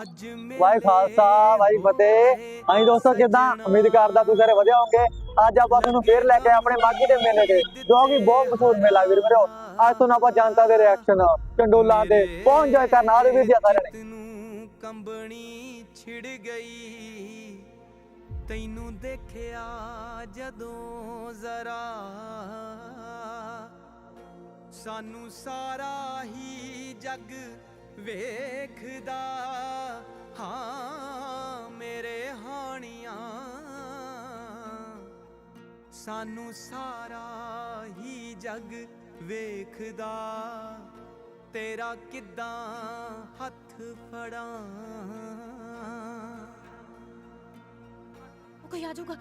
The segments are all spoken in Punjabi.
ਅੱਜ ਵਾਹਿ ਖਾਲਸਾ ਵਾਹਿ ਫਤਿਹ। ਹਾਂਜੀ ਦੋਸਤੋ ਕਿਦਾਂ? ਉਮੀਦ ਕਰਦਾ ਤੁਸੀਂ ਸਾਰੇ ਵਧੀਆ ਹੋਵੋਗੇ। ਅੱਜ ਆਪਾਂ ਤੁਹਾਨੂੰ ਫੇਰ ਲੈ ਕੇ ਆਪਣੇ ਮਾਗੀ ਦੇ ਮੇਲੇ ਤੇ ਜੋ ਕਿ ਬਹੁਤ ਮਸ਼ਹੂਰ ਮੇਲਾ ਵੀਰ ਮੇਰੋ ਅੱਜ ਤੁਹਾਨੂੰ ਆਪਾਂ ਜਨਤਾ ਦੇ ਰਿਐਕਸ਼ਨ ਚੰਡੋਲਾ ਦੇ ਬਹੁਤ ਇੰਜੋਏ ਕਰਨ ਆ ਰਹੇ ਵੀਰ ਜੀ ਸਾਰਿਆਂ ਨੇ। ਤੈਨੂੰ ਕੰਬਣੀ ਛਿੜ ਗਈ ਤੈਨੂੰ ਦੇਖਿਆ ਜਦੋਂ ਜ਼ਰਾ। ਸਾਨੂੰ ਸਾਰਾ ਹੀ ਜੱਗ ਵੇਖਦਾ, ਹਾਂ ਮੇਰੇ ਹਾਣੀਆਂ। ਸਾਨੂੰ ਸਾਰਾ ਹੀ ਜੱਗ ਵੇਖਦਾ, ਤੇਰਾ ਕਿੱਦਾਂ ਹੱਥ ਫੜਾਂ। ਉਹ ਕੋਈ ਆ ਜਾਊਗਾ।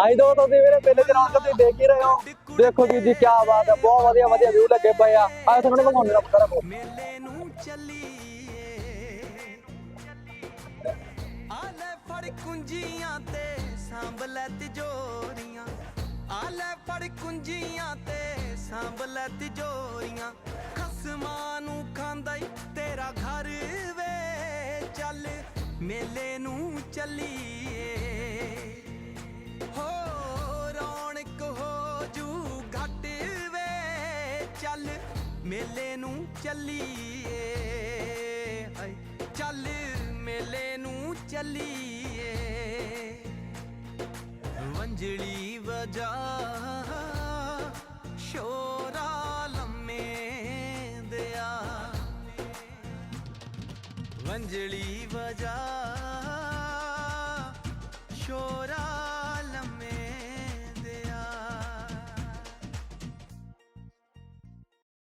ਹਾਂਜੀ ਦੋਸਤੋ ਤੁਸੀਂ ਮੇਰੇ ਮੇਲੇ ਦੇ ਰੌਣਕ ਤੁਸੀਂ ਦੇਖ ਹੀ ਰਹੇ ਹੋ। ਦੇਖੋ ਜੀ ਜੀ ਕੀ ਬਾਤ ਹੈ ਬਹੁਤ ਵਧੀਆ ਵਧੀਆ ਵਿਊ ਲੱਗੇ ਪਏ ਆ। ਅੱਜ ਤੁਹਾਨੂੰ ਦਿਖਾਉਂਦੇ ਦਾ ਪਤਾ ਮੇਲੇ ਨੂੰ ਚੱਲੀਏ। ਆ ਲੈ ਫੜ ਕੁੰਜੀਆਂ ਤੇ ਸਾਂਭ ਲੈ ਤਿਜੋਰੀਆਂ। ਆ ਲੈ ਫੜ ਕੁੰਜੀਆਂ ਤੇ ਸਾਂਭ ਲੈ ਤਿਜੋਰੀਆਂ। ਖਸਮਾਂ ਚੱਲੀਏ। ਹੋ ਰੌਣਕ ਹੋ ਜੂ ਘਟ ਵੇ। ਚੱਲ ਮੇਲੇ ਨੂੰ ਚੱਲੀਏ। ਹਾਏ, ਚੱਲ ਮੇਲੇ ਨੂੰ ਚੱਲੀਏ। ਵੰਜਲੀ ਵਜਾ ਸ਼ੋਰਾ ਲੰਮੇ ਦਿਆ। ਵੰਜਲੀ ਵਜਾ ਸ਼ੋਰਾ ਲੰਮੇ ਦਿਆ।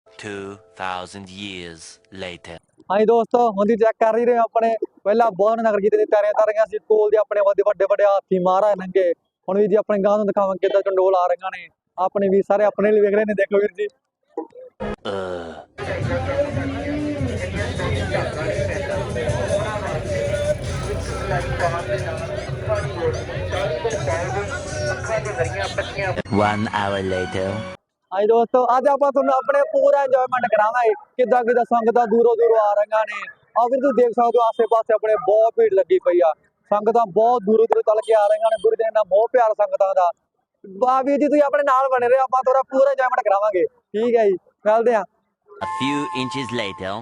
2,000 years later. ਹਾਂਜੀ ਦੋਸਤੋ ਹੁਣ ਦੀ ਚੈੱਕ ਕਰ ਹੀ ਰਹੇ ਹੋ ਆਪਣੇ। ਪਹਿਲਾਂ ਬਹੁਤ ਨਗਰ ਕੀਤੇ ਦੀ ਤਿਆਰੀਆਂ ਕਰ ਰਹੀਆਂ ਸੀ ਕੋਲ ਦੇ ਆਪਣੇ ਵੱਡੇ ਵੱਡੇ ਵੱਡੇ ਹਾਥੀ ਮਹਾਰਾਜ ਨੰਗੇ। ਹੁਣ ਵੀ ਜੀ ਆਪਣੇ ਗਾਂ ਨੂੰ ਦਿਖਾਵਾਂਗੇ ਕਿੱਦਾਂ ਚੰਡੋਲ ਆ ਰਹੀਆਂ ਨੇ। ਆਪਣੇ ਵੀ ਸਾਰੇ ਆਪਣੇ ਲਈ ਵੇਖ ਰਹੇ ਨੇ ਦੇਖੋ ਵੀਰ ਜੀ। One hour later. ਹਾਂਜੀ ਦੋਸਤੋ ਅੱਜ ਆਪਾਂ ਤੁਹਾਨੂੰ ਆਪਣੇ ਪੂਰਾ ਇੰਜੋਇਮੈਂਟ ਕਰਾਵਾਂਗੇ ਕਿੱਦਾਂ ਕਿੱਦਾਂ ਸੰਗਤਾਂ ਦੂਰੋਂ ਦੂਰੋਂ ਆ ਰਹੀਆਂ ਨੇ ਆ ਵੀਰ ਤੁਸੀਂ ਦੇਖ ਸਕਦੇ ਹੋ ਆਸੇ-ਪਾਸੇ ਆਪਣੇ ਬਹੁਤ ਭੀੜ ਲੱਗੀ ਪਈ ਆ ਸੰਗਤਾਂ ਬਹੁਤ ਦੂਰੋਂ ਦੂਰੋਂ ਤਲ ਕੇ ਆ ਰਹੀਆਂ ਨੇ ਗੁਰੂ ਜੀ ਨਾਲ ਬਹੁਤ ਪਿਆਰ ਸੰਗਤਾਂ ਦਾ ਵਾਹ ਵੀਰ ਜੀ ਤੁਸੀਂ ਆਪਣੇ ਨਾਲ ਬਣੇ ਰਹੋ ਆਪਾਂ ਤੁਹਾਡਾ ਪੂਰਾ ਇੰਜੋਇਮੈਂਟ ਕਰਾਵਾਂਗੇ ਠੀਕ ਹੈ ਜੀ ਮਿਲਦੇ ਆ A few inches later.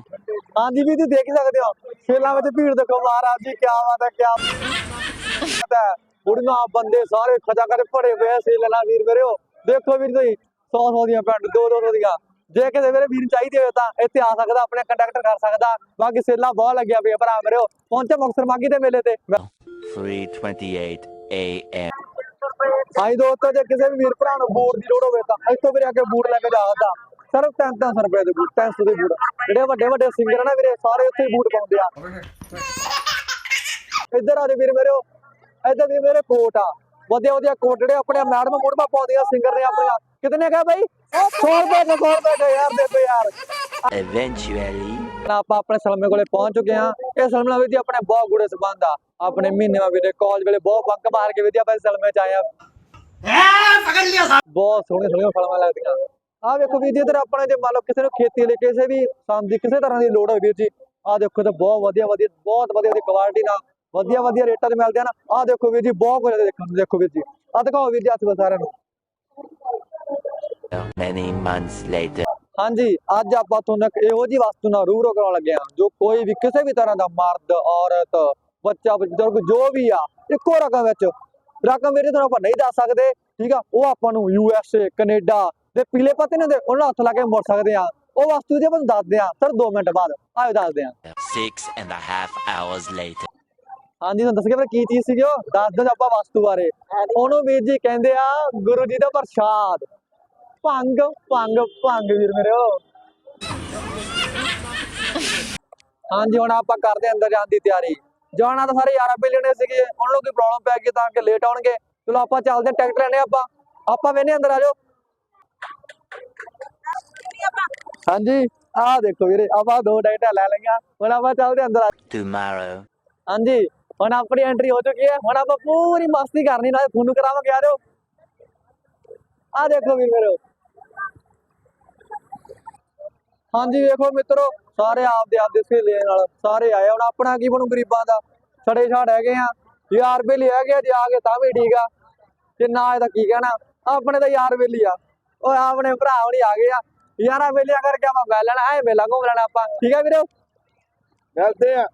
ਹਾਂਜੀ ਵੀ ਤੁਸੀਂ ਦੇਖ ਹੀ ਸਕਦੇ ਹੋ ਛੇਲਾਂ ਵਿੱਚ ਭੀੜ ਦੇਖੋ ਮਹਾਰਾਜ ਜੀ ਕੀ ਬਾਤ ਹੈ ਕੀ ਬਾਤ ਹੈ ਬੁੜੀਆਂ ਬੰਦੇ ਸਾਰੇ ਖਜਾ ਕਰ ਭੜੇ ਹੋਏ ਆ ਛੇਲਾਂ ਵੀਰ ਮੇਰਿਓ ਦੇਖੋ ਵੀਰ ਤੁਸੀਂ 100 100 ਦੀਆਂ ਪੈਂਟ 2 200 ਦੀਆਂ। ਜੇ ਕਿਤੇ ਮੇਰੇ ਵੀਰ ਚਾਹੀਦੇ ਹੋਏ ਤਾਂ ਇੱਥੇ ਆ ਸਕਦਾ ਆਪਣੇ ਕੰਡਕਟਰ ਕਰ ਸਕਦਾ। ਬਾਕੀ ਸੇਲਾਂ ਬਹੁਤ ਲੱਗਿਆ ਪਿਆ ਭਰਾ ਮੇਰਿਓ ਪਹੁੰਚੇ ਮੁਕਤਸਰ ਮਾਗੀ ਦੇ ਮੇਲੇ ਤੇ। 3:28 a.m. ਹਾਂਜੀ ਦੋਸਤੋ ਜੇ ਕਿਸੇ ਵੀ ਵੀਰ ਭਰਾ ਨੂੰ ਬੂਟ ਦੀ ਲੋੜ ਹੋਵੇ ਤਾਂ ਇੱਥੋਂ ਵੀਰੇ ਆ ਕੇ ਬੂਟ ਲੈ ਕੇ ਜਾ ਸਕਦਾ। ਸਿਰਫ 300 ਰੁਪਏ ਦੇ ਬੂਟ 300 ਦੇ ਬੂਟ। ਜਿਹੜੇ ਵੱਡੇ ਵੱਡੇ ਸਿੰਗਰ ਨਾ ਵੀਰੇ ਸਾਰੇ ਉੱਥੇ ਬੂਟ ਪਾਉਂਦੇ ਆ। ਇੱਧਰ ਆ ਜੀ ਵੀਰ ਮੇਰਿਓ ਇੱਧਰ ਵੀ ਮੇਰੇ ਕੋਟ ਆ। ਵਧੀਆ ਵਧੀਆ ਕੋਟ ਜਿਹੜੇ ਆਪਣੇ ਮੈਡਮ ਮੋੜਮਾ ਪਾਉਂਦੀਆਂ ਸਿੰਗਰ ਨੇ ਆਪਣੀਆਂ। ਕਿਤਨੇ ਕਹਾ ਬਾਈ? 100 ਰੁਪਏ ਦੇ 100 ਰੁਪਏ ਦੇ ਯਾਰ ਦੇ ਦੇ ਯਾਰ. ਹੁਣ ਆਪਾਂ ਆਪਣੇ ਸਲਮੇ ਕੋਲੇ ਪਹੁੰਚ ਚੁੱਕੇ ਹਾਂ। ਇਹ ਸਲਮੇ ਵੀ ਆਪਣੇ ਬਹੁਤ ਗੂੜੇ ਸੰਬੰਧ ਆ। ਆਪਣੇ ਮਹੀਨੇ ਵਿੱਚ ਵੀਰੇ ਕਾਲਜ ਵੇਲੇ ਬਹੁਤ ਬੰਕ ਮਾਰ ਕੇ ਵੀ ਜੀ ਆਪਾਂ ਇਸ ਸਲਮੇ ਚ ਆਏ ਆ। ਬਹੁਤ ਸੋਹਣੇ ਸੋਹਣੇ ਫਲਮਾਂ ਲੱਗਦੀਆਂ। ਆ ਵੇਖੋ ਵੀਰ ਜੀ ਇਧਰ ਆਪਣੇ ਜੇ ਮੰਨ ਲਓ ਕਿਸੇ ਨੂੰ ਖੇਤੀ ਲਈ ਕਿਸੇ ਵੀ ਸੰਦ ਦੀ ਕਿਸੇ ਤਰ੍ਹਾਂ ਦੀ ਲੋੜ ਹੋਵੇ ਵੀਰ ਜੀ ਆ ਦੇਖੋ ਤੇ ਬਹੁਤ ਵਧੀਆ ਵਧੀਆ ਬਹੁਤ ਵਧੀਆ ਦੀ ਕੁਆਲਿਟੀ ਨਾਲ ਵਧੀਆ ਵਧੀਆ ਰੇਟਾਂ ਤੇ ਮਿਲਦੇ ਹਨ ਆ ਦੇਖੋ ਵੀਰ ਜੀ ਬਹੁਤ ਕੁਝ ਦੇਖਣ ਨੂੰ ਦੇਖੋ ਵੀਰ ਜੀ। ਆ ਦਿਖਾਓ ਵੀਰ ਜੀ ਹੱਥ ਸਾਰਿਆਂ ਨੂੰ। Many months later. ਹਾਂਜੀ ਅੱਜ ਆਪਾਂ ਤੁਹਾਨੂੰ ਇੱਕ ਇਹੋ ਜੀ ਵਸਤੂ ਨਾਲ ਰੂਬਰੂ ਕਰਾਉਣ ਲੱਗੇ ਹਾਂ ਜੋ ਕੋਈ ਵੀ ਕਿਸੇ ਵੀ ਤਰ੍ਹਾਂ ਦਾ ਮਰਦ ਔਰਤ ਬੱਚਾ ਬਜ਼ੁਰਗ ਜੋ ਵੀ ਆ ਇੱਕੋ ਰਕਮ ਵਿੱਚ। ਰਕਮ ਵੀਰੇ ਤੁਹਾਨੂੰ ਆਪਾਂ ਨਹੀਂ ਦੱਸ ਸਕਦੇ ਠੀਕ ਆ? ਉਹ ਆਪਾਂ ਨੂੰ ਯੂ ਐਸ ਏ ਕੈਨੇਡਾ ਦੇ ਪੀਲੇ ਪੱਤੇ ਨੇ ਦੇ ਉਹਨਾਂ ਹੱਥ ਲਾ ਕੇ ਮੁੜ ਸਕਦੇ ਆ ਉਹ ਵਸਤੂ ਜੇ ਆਪਾਂ ਦੱਸਦੇ ਆ ਸਰ 2 ਮਿੰਟ ਬਾਅਦ ਆਇਓ ਦੱਸਦੇ ਆ Six and a half hours later. ਹਾਂਜੀ ਤੁਹਾਨੂੰ ਦੱਸ ਕੇ ਫਿਰ ਕੀ ਚੀਜ਼ ਸੀਗੀ ਉਹ? ਦੱਸ ਦਿਓ ਆਪਾਂ ਵਸਤੂ ਬਾਰੇ। ਉਹਨੂੰ ਵੀਰ ਜੀ ਕਹਿੰਦੇ ਆ ਗੁਰੂ ਜੀ ਦਾ ਪ੍ਰਸ਼ਾਦ। ਭੰਗ ਭੰਗ ਭੰਗ ਵੀਰ ਮੇਰੇ ਹਾਂਜੀ ਹੁਣ ਆਪਾਂ ਕਰਦੇ ਅੰਦਰ ਜਾਣ ਦੀ ਤਿਆਰੀ। ਜਾਣਾ ਤਾਂ ਸਾਰੇ ਯਾਰਾਂ ਬੇ ਲੈਣੇ ਸੀਗੇ। ਉਹਨਾਂ ਨੂੰ ਕੋਈ ਪ੍ਰੋਬਲਮ ਪੈ ਗਈ ਤਾਂ ਕਿ ਲੇਟ ਆਉਣਗੇ। ਚਲੋ ਆਪਾਂ ਚੱਲਦੇ ਟਿਕਟ ਲੈਣੇ ਆਪਾਂ। ਆਪਾਂ ਵੇਨੇ ਅੰਦਰ ਆ ਜਾਓ। ਹਾਂਜੀ ਆਹ ਦੇਖੋ ਵੀਰੇ ਆਪਾਂ ਦੋ ਡਾਈਟਾਂ ਲੈ ਲਈਆਂ। ਹੁਣ ਆਪਾਂ ਚੱਲਦੇ ਅੰਦਰ ਆ. ਹਾਂਜੀ। ਹੁਣ ਆਪਣੀ ਐਂਟਰੀ ਹੋ ਚੁੱਕੀ ਹੈ। ਹੁਣ ਆਪਾਂ ਪੂਰੀ ਮਸਤੀ ਕਰਨੀ, ਨਾਲੇ ਤੁਹਾਨੂੰ ਕਰਾਵਾਂਗੇ, ਆ ਆ ਦੇਖੋ ਵੀਰ ਮੇਰੇ। ਹਾਂਜੀ, ਵੇਖੋ ਮਿੱਤਰੋ, ਸਾਰੇ ਆਪਦੇ ਆਪਦੇ ਸਹੇਲੀਆਂ ਨਾਲ, ਸਾਰੇ ਆਏ। ਹੁਣ ਆਪਣਾ ਕੀ ਬਣੂ ਗਰੀਬਾਂ ਦਾ? ਛੜੇ ਛਾੜ ਹੈਗੇ ਆ। ਯਾਰ ਬੇਲੀ ਹੈਗੇ ਆ, ਜੇ ਆ ਕੇ ਤਾਂ ਵੀ ਠੀਕ ਆ। ਤੇ ਨਾ ਤਾਂ ਕੀ ਕਹਿਣਾ? ਆਪਣੇ ਤਾਂ ਯਾਰ ਬੇਲੀ ਆ। ਉਹ ਆਪਣੇ ਭਰਾ ਹੁਣੀ ਆ ਗਏ ਆ। ਯਾਰਾਂ ਬੇਲੀਆਂ ਕਰਕੇ ਆਪਾਂ ਗੱਲ ਲੈਣਾ, ਐ ਮੇਲਾ ਘੁੰਮ ਲੈਣਾ ਆਪਾਂ। ਠੀਕ ਆ ਵੀਰੇ? ਮਿਲਦੇ ਆ।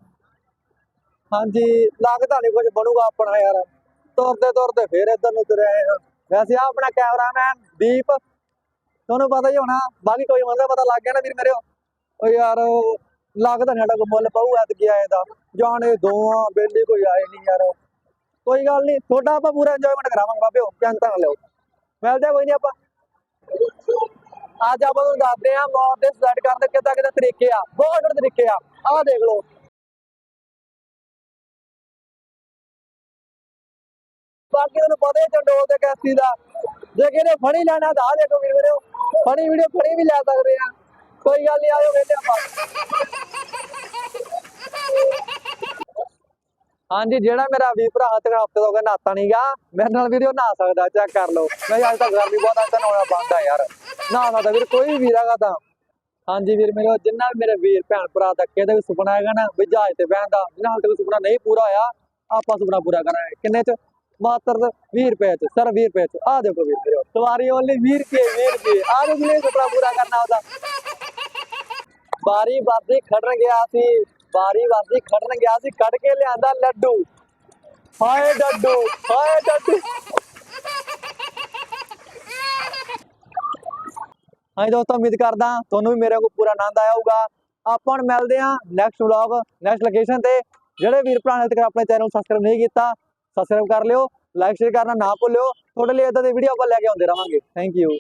ਹਾਂਜੀ ਲੱਗਦਾ ਨਹੀਂ ਕੁਝ ਬਣੂਗਾ ਆਪਣਾ ਯਾਰ। ਤੁਰਦੇ ਤੁਰਦੇ ਫੇਰ ਇੱਧਰ ਨੂੰ ਤੁਰੇ ਆਏ ਹਾਂ ਵੈਸੇ ਆ ਆਪਣਾ ਕੈਮਰਾਮੈਨ ਦੀਪ, ਤੁਹਾਨੂੰ ਪਤਾ ਹੀ ਹੋਣਾ, ਬਾਕੀ ਕੋਈ ਬੰਦਾ ਪਤਾ ਲੱਗ ਗਿਆ ਨਾ ਵੀਰ ਮੇਰੇ ਉਹ। ਯਾਰ ਲੱਗਦਾ ਨਹੀਂ ਸਾਡਾ ਕੋਈ ਮੁੱਲ ਪਊ ਐਤ ਗਿਆ ਇਹਦਾ ਜਾਣੇ ਦੋਆਂ ਬੇਲੀ ਕੋਈ ਆਏ ਨਹੀਂ ਯਾਰ। ਕੋਈ ਗੱਲ ਨਹੀਂ ਤੁਹਾਡਾ ਆਪਾਂ ਪੂਰਾ ਇੰਜੋਇਮੈਂਟ ਕਰਾਵਾਂਗੇ ਬਾਬਿਓ ਟੈਨਸ਼ਨ ਨਾ ਲਿਓ ਮਿਲਦੇ ਕੋਈ ਨਹੀਂ ਆਪਾਂ। ਅੱਜ ਆਪਾਂ ਤੁਹਾਨੂੰ ਦੱਸਦੇ ਆ ਮੌਤ ਦੇ ਸੈੱਟ ਕਰਨ ਦੇ ਕਿੱਦਾਂ ਕਿੱਦਾਂ ਤਰੀਕੇ ਆ, ਬਹੁਤ ਵੱਡੇ ਤਰੀਕੇ ਆ। ਆਹ ਦੇਖ ਲਓ। ਬਾਕੀ ਤੁਹਾਨੂੰ ਪਤਾ ਹੀ ਚੰਡੋਲ ਤੇ ਕੈਸੀ ਦਾ। ਜੇ ਕਿਹਨੇ ਫੜੀ ਲੈਣਾ ਤਾਂ ਆਹ ਦੇਖੋ ਵੀਰ ਵੀਰੋ, ਫੜੀ ਵੀਡੀਓ ਫੜੀ ਵੀ ਲੈ ਸਕਦੇ ਆ। ਕੋਈ ਗੱਲ ਨਹੀਂ ਆਇਓ ਵੇਲੇ ਆਪਾਂ। ਹਾਂਜੀ, ਜਿਹੜਾ ਮੇਰਾ ਵੀ ਭਰਾ ਤੇ ਹਫ਼ਤੇ ਤੋਂ ਗਿਆ ਨਹਾਤਾ ਨਹੀਂਗਾ ਮੇਰੇ ਨਾਲ ਵੀਡੀਓ ਨਹਾ ਸਕਦਾ, ਚੈੱਕ ਕਰ ਲਓ। ਮੈਂ ਅੱਜ ਤੱਕ ਗਰਮੀ ਬਹੁਤ ਆ ਤਾਂ ਨਹਾਉਣਾ ਬੰਦ ਆ ਯਾਰ। ਨਹਾ ਸਕਦਾ ਵੀਰ ਕੋਈ ਵੀ ਵੀਰਾਗਾ ਤਾਂ। ਹਾਂਜੀ ਵੀਰ, ਮੇਰੇ ਜਿੰਨਾ ਵੀ ਮੇਰੇ ਵੀਰ ਭੈਣ ਭਰਾ ਦਾ ਇਹਦਾ ਵੀ ਸੁਪਨਾ ਹੈਗਾ ਨਾ, ਵੀ ਜਹਾਜ਼ ਤੇ ਬਹਿਣ ਦਾ, ਜਿੰਨਾ ਹਾਲ ਤੱਕ ਸੁਪਨਾ ਨਹੀਂ ਪੂਰਾ ਹੋਇਆ, ਆਪਾਂ ਸੁਪਨਾ ਪੂਰਾ ਕਰਾਂਗੇ। ਕਿੰਨੇ ਚ? ਮਾਤਰ 20 ਰੁਪਏ ਚ, ਸਰ 20 ਰੁਪਏ ਚ। ਆ ਦੇਖੋ ਵੀਰ ਮੇਰੇ ਸਵਾਰੀ ਓਨਲੀ 20 ਰੁਪਏ 20 ਰੁਪਏ। ਆ ਦੇਖੋ ਵੀਰੇ ਸੁਪਨਾ ਪੂਰਾ ਕਰਨਾ ਉਹਦਾ। ਬਾਰੀ ਬਾਰੀ ਖੜਨ ਗਿਆ ਸੀ, ਬਾਰੀ ਬਾਰੀ ਖੜਨ ਗਿਆ ਸੀ, ਕੱਢ ਕੇ ਲਿਆਂਦਾ ਲੱਡੂ। ਹਾਏ ਡੱਡੂ ਹਾਏ ਡੱਡੂ। ਹਾਂਜੀ ਦੋਸਤੋ, ਉਮੀਦ ਕਰਦਾ ਤੁਹਾਨੂੰ ਵੀ ਮੇਰੇ ਕੋਲ ਪੂਰਾ ਆਨੰਦ ਆਇਆ ਹੋਊਗਾ। ਆਪਾਂ ਹੁਣ ਮਿਲਦੇ ਹਾਂ ਨੈਕਸਟ ਵਲੌਗ ਨੈਕਸਟ ਲੋਕੇਸ਼ਨ ਤੇ। ਜਿਹੜੇ ਵੀਰ ਭਰਾ ਨੇ ਤੱਕ ਆਪਣੇ ਚੈਨਲ ਨੂੰ ਸਬਸਕ੍ਰਾਈਬ ਨਹੀਂ ਕੀਤਾ ਸਬਸਕ੍ਰਾਈਬ ਕਰ ਲਿਓ ਲਾਈਕ ਸ਼ੇਅਰ ਕਰਨਾ ਨਾ ਭੁੱਲਿਓ। ਤੁਹਾਡੇ ਲਈ ਇਦਾਂ ਦੀ ਵੀਡੀਓ ਆਪਾਂ ਲੈ ਕੇ ਆਉਂਦੇ ਰਵਾਂਗੇ ਥੈਂਕ ਯੂ